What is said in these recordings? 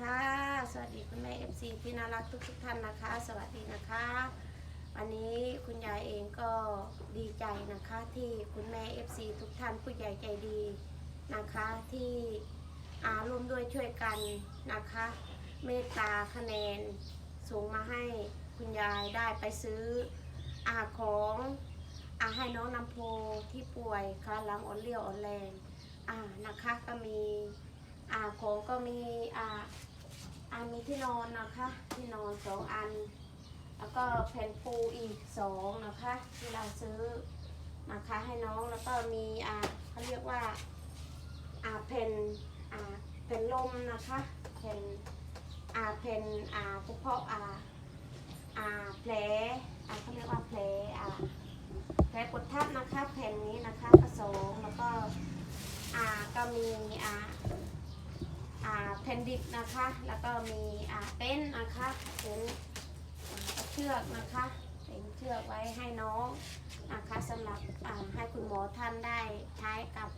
ค่ะ สวัสดีคุณแม่เอฟซีที่น่ารักทุกทุกท่านนะคะ สวัสดีนะคะ วันนี้คุณยายเองก็ดีใจนะคะที่คุณแม่เอฟซีทุกท่านผู้ใหญ่ใจดีนะคะที่อาร่วมด้วยช่วยกันนะคะ เมตตาคะแนนส่งมาให้คุณยายได้ไปซื้ออาของอาให้น้องน้ำโพที่ป่วยขาหลังอ่อนเลี้ยวอ่อนแรงอ่านะคะก็มีอาของก็มีอ่า อ่ามีที่นอนนะคะ ที่นอนสองอัน แล้วก็แผ่นปูอีกสองนะคะ ที่เราซื้อนะคะให้น้องแล้วก็มีอ่าเขาเรียกว่าอ่าแผ่นอ่าแผ่นลมนะคะแผ่นอ่าแผ่นอ่าเฉพาะอ่าอ่าแผลอ่าเขาเรียกว่าแผลอ่าแผลกดทับนะคะแผ่นนี้นะคะผสมแล้วก็อ่าก็มีอ่าอ่า แผ่นดิบนะคะ แล้วก็มีเต้นท์นะคะเต้นท์อ่าเชือกนะคะเป็นเชือกไว้ให้น้องนะคะสำหรับให้คุณหมอท่านได้ใช้กับ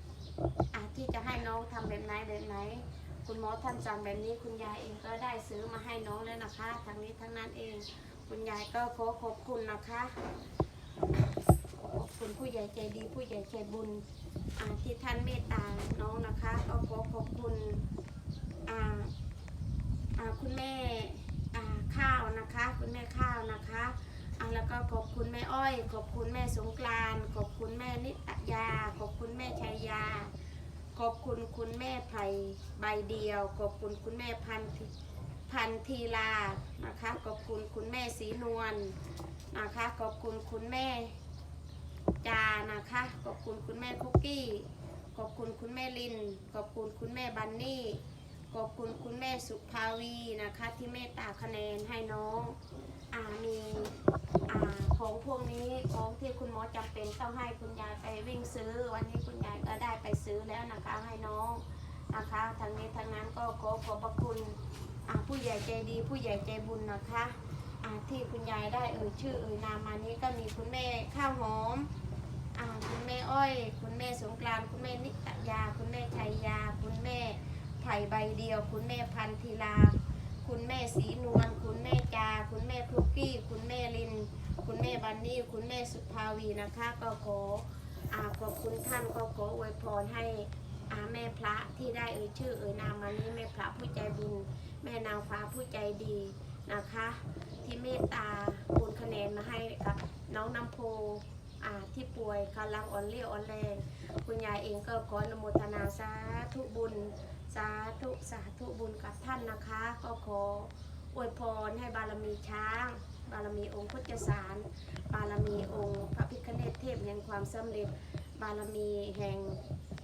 ที่จะให้น้องทำแบบไหนแบบไหน คุณหมอท่านสั่งแบบนี้คุณยายเองก็ได้ซื้อมาให้น้องแล้วนะคะทั้งนี้ทั้งนั้นเอง คุณยายก็ขอขอบคุณนะคะขอบคุณผู้ใหญ่ใจดีผู้ใหญ่ใจบุญที่ท่านเมตตาน้องนะคะ ก็ขอขอบคุณ อ่าอ่าคุณแม่อ่าข้าวนะคะ คุณแม่ ข้าวนะคะอ่าแล้วก็ขอบคุณแม่อ้อย ขอบคุณแม่สงกรานต์ขอบคุณแม่นิตยา ขอบคุณแม่ชัยยา ขอบคุณคุณแม่ไผ่ใบเดียว ขอบคุณคุณแม่พันธิพันธีลานะคะ ขอบคุณคุณแม่สีนวลนะคะ ขอบคุณคุณแม่จานะคะ ขอบคุณคุณแม่คุกกี้ ขอบคุณคุณแม่ลิน ขอบคุณคุณแม่บันนี่ ขอบคุณคุณแม่สุภาวีนะคะ ที่เมตตาคะแนนให้น้องอามีอาของพวกนี้ของ ที่คุณหมอจำเป็นต้องให้คุณยายไปวิ่งซื้อ วันนี้คุณยายก็ได้ไปซื้อแล้วนะคะให้น้องนะคะทางนี้ทางนั้นก็ขอขอบพระคุณผู้ใหญ่ใจดี ผู้ใหญ่ใจบุญนะคะที่คุณยายได้เอ่ยชื่อเอ่ยนามมานี้ก็มีคุณแม่ข้าวหอมอคุณแม่อ้อย คุณแม่สงกรานคุณแม่นิตยา คุณแม่ชัยยา คุณแม่ไผ่ใบเดียว คุณแม่พันธีลา คุณแม่สีนวลคุณแม่จา คุณแม่คุกกี้ คุณแม่บันนี่คุณแม่สุภาวีนะคะ ก็ขออาขอบคุณท่านก็ขออวยพรให้อาแม่พระที่ได้เอ่ยชื่อเอ่ยนามมานี้แม่พระผู้ใจบุญแม่นางฟ้าผู้ใจดีนะคะ ที่เมตตาโอนคะแนนมาให้กับน้องน้ำโพอ่าที่ป่วยกำลังอ่อนเลี้ยวอ่อนแรงคุณยายเองก็ขออนุโมทนาสาธุบุญ สาธุสาธุบุญกับท่านนะคะ ก็ขออวยพรให้บารมีช้าง บารมีองค์พุทธสาร บารมีองค์พระพิฆเนศเทพแห่งความสำเร็จ บารมีแห่ง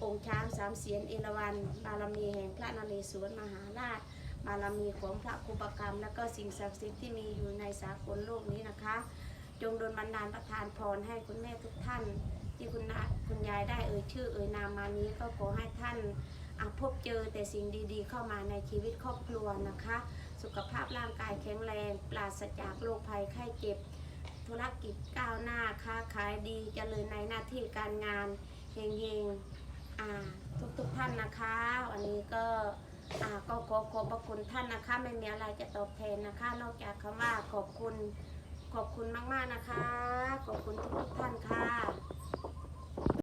องค์ช้างสามเสียนเอราวัณบารมีแห่งพระนเรศวรมหาราช บารมีของพระครูปกรรม และก็สิ่งศักดิ์สิทธิ์ที่มีอยู่ในสากลโลกนี้นะคะ จงโดนบันดาลประทานพรให้คุณแม่ทุกท่าน ที่คุณนาคุณยายได้เอ่ยชื่อเอ่ยนามมานี้ก็ขอให้ท่านพบเจอแต่สิ่งดีๆ เข้ามาในชีวิตครอบครัวนะคะ สุขภาพร่างกายแข็งแรง ปราศจากโรคภัยไข้เจ็บ ธุรกิจก้าวหน้าค้าขายดีเจริญในหน้าที่การงานเฮงๆอ่าทุกๆท่านนะคะวันนี้ก็อ่าก็ขอขอบพระคุณท่านนะคะ ไม่มีอะไรจะตอบแทนนะคะ นอกจากคำว่าขอบคุณขอบคุณมาก ๆ นะคะ ขอบคุณทุกๆท่านค่ะ